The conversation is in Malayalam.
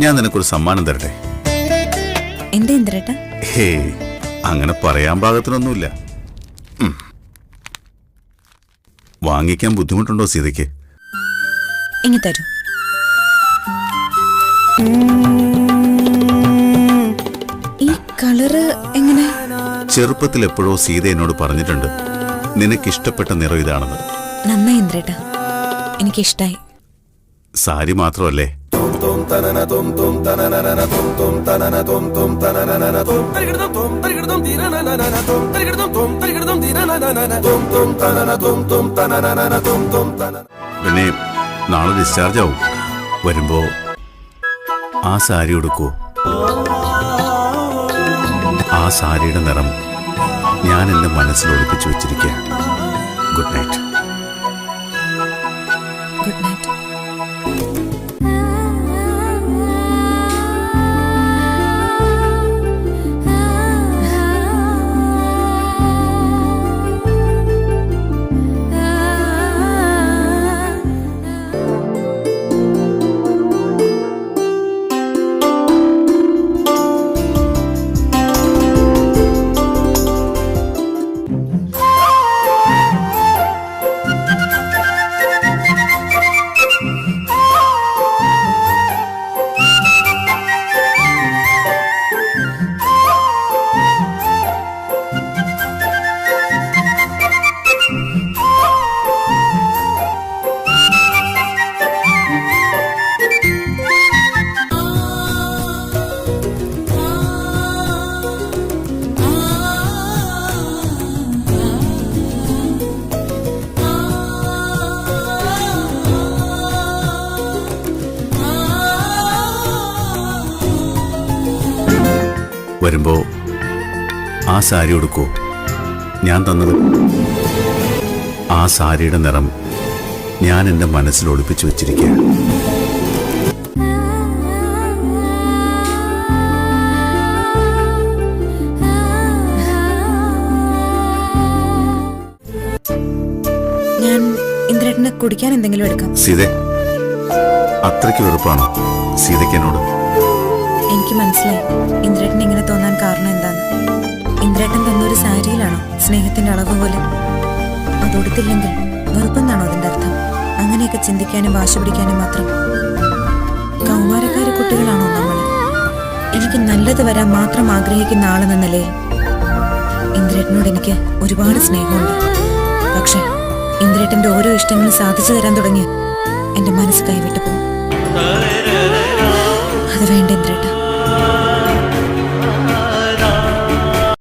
ഞാൻ നിനക്കൊരു സമ്മാനം തരട്ടെ? എന്താ ഇന്ദ്രേട്ടാ? ഹേ അങ്ങനെ പറയാൻ പാകത്തിനൊന്നുമില്ല. ഉം. വാങ്ങിക്കാൻ ബുദ്ധിമുട്ടുണ്ടോ സീതയ്ക്ക്? ഇങ്ങി തരൂ. ഈ കളറ് എങ്ങനെ? ചെറുപ്പത്തിൽ എപ്പോഴോ സീത എന്നോട് പറഞ്ഞിട്ടുണ്ട് നിനക്കിഷ്ടപ്പെട്ട നിറം ഇതാണെന്ന്. നന്നായി ഇന്ദ്രേട്ടാ. എനിക്കിഷ്ടായി. സാരി മാത്രമല്ലേ? പിന്നെ നാളെ ഡിസ്ചാർജ് ആവും. വരുമ്പോ ആ സാരി ഉടുക്കൂ. ആ സാരിയുടെ നിറം ഞാൻ എന്റെ മനസ്സിൽ ഒളിപ്പിച്ചു വെച്ചിരിക്കുക ഗുഡ് നൈറ്റ് ഗുഡ് നൈറ്റ് വരുമ്പോ ആ സാരി ഉടുക്കൂ. ഞാൻ തന്നത് ആ സാരിയുടെ നിറം ഞാൻ എന്റെ മനസ്സിൽ ഒളിപ്പിച്ചു വെച്ചിരിക്കുക ഞാൻ ഇന്ദ്രേട്ടന് കുടിക്കാൻ എന്തെങ്കിലും എടുക്കാം. സീതെ അത്രയ്ക്ക് വെറുപ്പാണോ? സീതയ്ക്ക് എന്നോട് എനിക്ക് മനസ്സിലായി. ഇന്ദ്രേട്ടൻ ഇങ്ങനെ തോന്നാൻ കാരണം എന്താണ്? ഇന്ദ്രേട്ടൻ തന്നൊരു സാരിയിലാണോ? സ്നേഹത്തിന്റെ അളവ് പോലെ. അത് ഉടുത്തില്ലെങ്കിൽ വെറുപ്പെന്നാണോ അതിന്റെ അർത്ഥം? അങ്ങനെയൊക്കെ ചിന്തിക്കാനും വാശി പിടിക്കാനും മാത്രം. കൗമാരക്കാര കുട്ടികളാണോ നമ്മൾ? എനിക്ക് നല്ലത് വരാൻ മാത്രം ആഗ്രഹിക്കുന്ന ആളെന്ന നിലയിൽ ഇന്ദ്രേട്ടനോട് എനിക്ക് ഒരുപാട് സ്നേഹമുണ്ട്. പക്ഷെ ഇന്ദ്രേട്ടന്റെ ഓരോ ഇഷ്ടങ്ങളും സാധിച്ചു തരാൻ തുടങ്ങി എന്റെ മനസ്സ് കൈവിട്ടു പോകും അത് വേണ്ട ഇന്ദ്രേട്ട.